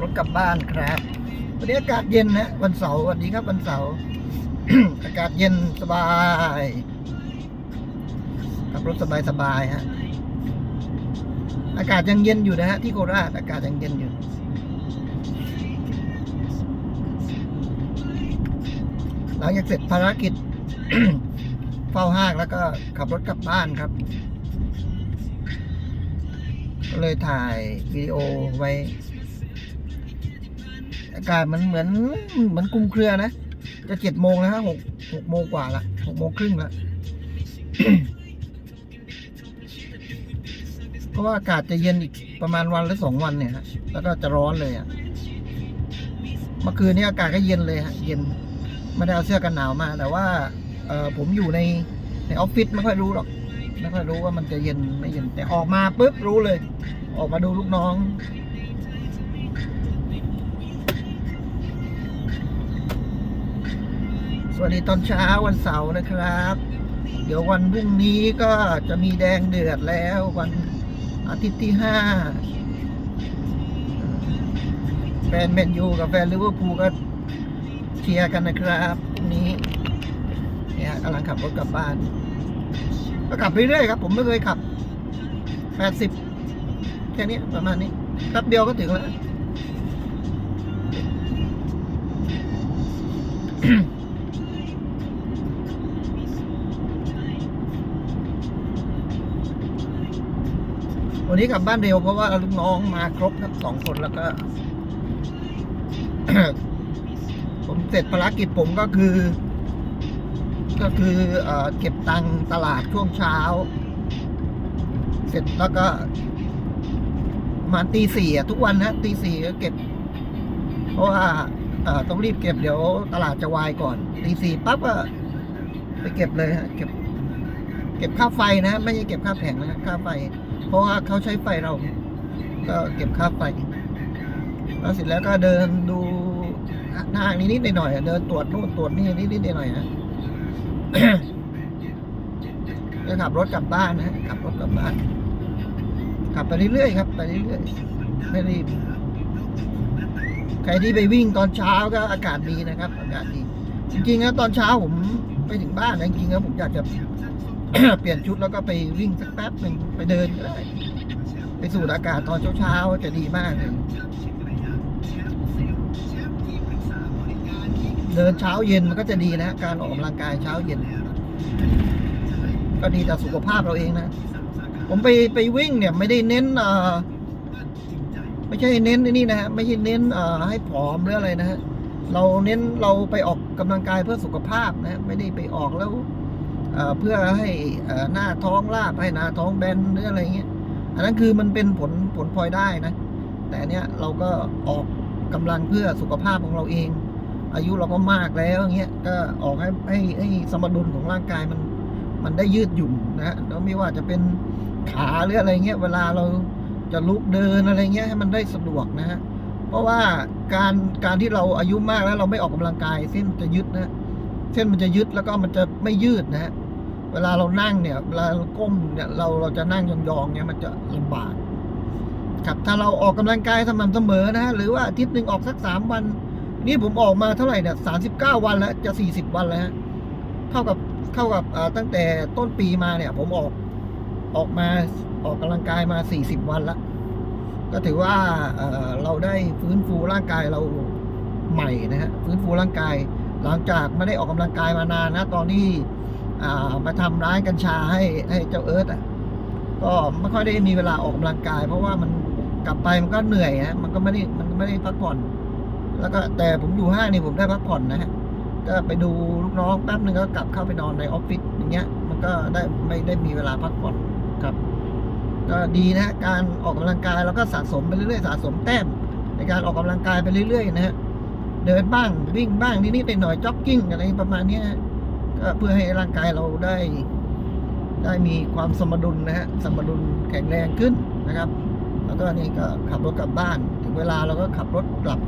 รถกลับบ้านครับ วันนี้อากาศเย็นนะวันเสาร์วันนี้ครับวันเสาร์อากาศเย็นสบายขับรถสบายสบายๆฮะอากาศยังเย็นอยู่นะฮะที่โคราชอากาศยังเย็นอยู่หลังจากเสร็จภารกิจเฝ้าห้างแล้วก็ขับรถกลับบ้านครับก็เลยถ่ายวิดีโอไว้ อากาศมันเหมือนเหมือนคลุมเครือนะ จะเจ็ดโมงแล้วฮะหกหกโมงกว่าละหกโมงครึ่งละเพราะว่าอากาศจะเย็นอีกประมาณวันหรือสองวันเนี่ยฮะแล้วก็จะร้อนเลยอะเมื่อคืนนี้อากาศก็เย็นเลยฮะเย็นไม่ได้เอาเสื้อกันหนาวมา แต่ว่าเออผมอยู่ในในออฟฟิศไม่ค่อยรู้หรอกไม่ค่อยรู้ว่ามันจะเย็นไม่เย็นแต่ออกมาปุ๊บรู้เลย ออกมาดูลูกน้อง สวัสดีตอนเช้าวันเสาร์นะครับ เดี๋ยววันพรุ่งนี้ก็จะมีแดงเดือดแล้ววันอาทิตย์ที่ห้าแฟนแมนยูกับแฟนลิเวอร์พูลก็เชียร์กันนะครับนี้เนี่ยกำลังขับรถกลับบ้าน ก็ขับไปเรื่อยครับ ผมไม่เคยขับแปดสิบแค่นี้ประมาณนี้แป๊บเดียวก็ถึงแล้ว วันนี้กลับบ้านเร็วเพราะว่าลูกน้องมาครบครับสองคนแล้วก็ ผมเสร็จภารกิจผมก็คือ ก็คือเอเก็บตังค์ตลาดช่วงเช้า เสร็จแล้วก็มาตีสี่ทุกวันนะตีสี่ก็เก็บ เพราะว่า ต้องรีบเก็บเดี๋ยวตลาดจะวายก่อนตีสี่ปั๊บก็ไปเก็บเลยฮะเก็บ เก็บค่าไฟนะไม่ใช่เก็บค่าแผงนะค่าไฟ เพราะว่าเขาใช้ไฟเรา ก็เก็บค่าไฟแล้วเสร็จแล้วก็เดินดูห้างนิดๆหน่อยๆเดินตรวจนู่นตรวจนี่นิดๆหน่อยๆนะจะขับรถกลับบ้านนะขับรถกลับบ้าน ขับไปเรื่อยๆครับ ไปเรื่อยๆไม่รีบ ใครที่ไปวิ่งตอนเช้าก็อากาศดีนะครับ อากาศดี จริงๆนะตอนเช้าผมไปถึงบ้านนะจริงๆแล้วผมอยากจะเปลี่ยนชุดแล้วก็ไปวิ่งสักแป๊บหนึ่งไปเดินก็ได้ไปสูดอากาศตอนเช้าๆจะดีมากเลยเดินเช้าเย็นมันก็จะดีนะ การออกกำลังกายเช้าเย็น ก็ดีต่อสุขภาพเราเองนะ ผมไปไปวิ่งเนี่ยไม่ได้เน้นเอ่อ ไม่ใช่เน้นนี่นะฮะไม่ใช่เน้นให้ผอมหรืออะไรนะฮะเราเน้นเราไปออกกำลังกายเพื่อสุขภาพนะไม่ได้ไปออกแล้วเพื่อให้เอ่อหน้าท้องลาบให้หน้าท้องแบนหรืออะไรเงี้ยอันนั้นคือมันเป็นผลผลพลอยได้นะ แต่อันเนี้ยเราก็ออกกำลังเพื่อสุขภาพของเราเอง อายุเราก็มากแล้วเงี้ยก็ออกให้ให้ให้สมดุลของร่างกายมันมันได้ยืดหยุ่นนะฮะแล้วไม่ว่าจะเป็นขาหรืออะไรเงี้ยเวลาเรา จะลุกเดินอะไรเงี้ยให้มันได้สะดวกนะฮะเพราะว่าการการที่เราอายุมากแล้วเราไม่ออกกำลังกาย เส้นจะยึดนะเส้นมันจะยึดแล้วก็มันจะไม่ยืดนะฮะเวลาเรานั่งเนี่ยเวลาเราก้มเนี่ยเราเราจะนั่งยองๆเนี่ยมันจะลำบากครับถ้าเราออกกำลังกายสม่ำเสมอนะฮะหรือว่าอาทิตย์หนึ่งออกสักสามวัน นี่ผมออกมาเท่าไหร่เนี่ยสามสิบเก้าวันแล้วจะสี่สิบวันแล้วเท่ากับเท่ากับตั้งแต่ต้นปีมาเนี่ย ผมออก ออกมาออกกำลังกายมา 40 วันละก็ถือว่าเเราได้ฟื้นฟูร่างกายเราใหม่นะฮะฟื้นฟูร่างกาย หลังจากไม่ได้ออกกำลังกายมานานนะตอนที่มาทำร้านกัญชาให้ให้เจ้าเอิร์ธอะก็ไม่ค่อยได้มีเวลาออกกำลังกาย เพราะว่ามันกลับไปมันก็เหนื่อยฮะมันก็ไม่ได้มันไม่ได้พักผ่อน แล้วก็แต่ผมอยู่ห้างนี่ผมได้พักผ่อนนะฮะก็ไปดูลูกน้องแป๊บนึงก็กลับเข้าไปนอนในออฟฟิศอย่างเงี้ย มันก็ได้ไม่ได้มีเวลาพักผ่อน ครับก็ดีนะการออกกำลังกายเราก็สะสมไปเรื่อยๆสะสมแต้มในการออกกำลังกายไปเรื่อยๆนะฮะเดินบ้างวิ่งบ้างนิดๆหน่อยๆจ็อกกิ้งอะไรประมาณนี้ก็เพื่อให้ร่างกายเราได้ ได้มีความสมดุลนะฮะสมดุลแข็งแรงขึ้นนะครับ แล้วก็นี่ก็ขับรถกลับบ้าน ถึงเวลาเราก็ขับรถกลับ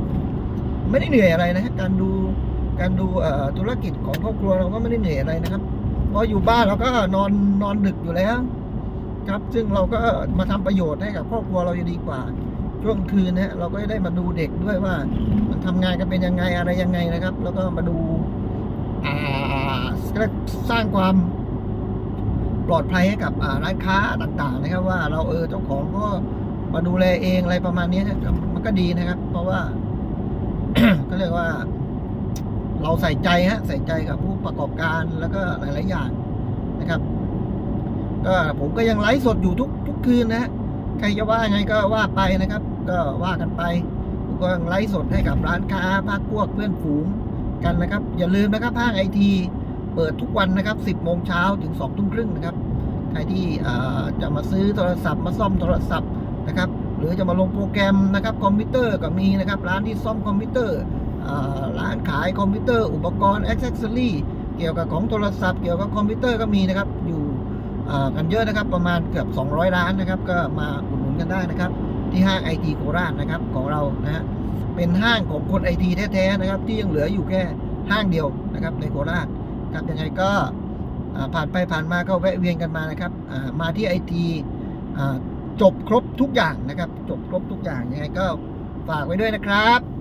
ไม่ได้เหนื่อยอะไรนะฮะการดูการดูธุรกิจของครอบครัวเราก็ไม่ได้เหนื่อยอะไรนะครับพราะอยู่บ้านเราก็นอนนอนดึกอยู่แล้ว ครับ ซึ่งเราก็มาทำประโยชน์ให้กับครอบครัวเราจะดีกว่า ช่วงคืนนะฮะเราก็ได้มาดูเด็กด้วยว่า มันทำงานกันเป็นยังไงอะไรยังไงนะครับ แล้วก็มาดูาสร้างความปลอดภัยให้กับร้านค้าต่างๆ นะครับ ว่าเราเออเจ้าของก็มาดูแลเองอะไรประมาณนี้นะครับมันก็ดีนะครับ เพราะว่าก็เรียกว่า เราใส่ใจฮะใส่ใจกับผู้ประกอบการแล้วก็หลาย ๆ อย่างนะครับ ก็ผมก็ยังไลฟ์สดอยู่ทุกทุกคืนนะฮะใครจะว่าไงก็ว่าไปนะครับ ก็ว่ากันไปผมก็ยังไลฟ์สดให้กับร้านค้าพักพวกเพื่อนฝูงกันนะครับ อย่าลืมนะครับห้างไอทีเปิดทุกวันนะครับ 10โมงเช้าถึง2ทุ่มครึ่งนะครับ ใครที่จะมาซื้อโทรศัพท์มาซ่อมโทรศัพท์นะครับ หรือจะมาลงโปรแกรมนะครับคอมพิวเตอร์ก็มีนะครับ ร้านที่ซ่อมคอมพิวเตอร์ร้านขายคอมพิวเตอร์ อุปกรณ์อ็อกเซสซอรี่เกี่ยวกับของโทรศัพท์เกี่ยวกับคอมพิวเตอร์ก็มีนะครับ อยู่ กันเยอะนะครับ ประมาณเกือบ 200 ร้านนะครับ ก็มาอุดหนุนกันได้นะครับ ที่ห้างไอทีโคราชนะครับของเรานะฮะเป็นห้างของคนไอทีแท้ๆนะครับ ที่ยังเหลืออยู่แค่ห้างเดียวนะครับในโคราชครับยังไงก็ผ่านไปผ่านมาก็แวะเวียนกันมานะครับมาที่ไอทีจบครบทุกอย่างนะครับ จบครบทุกอย่างยังไงก็ฝากไว้ด้วยนะครับ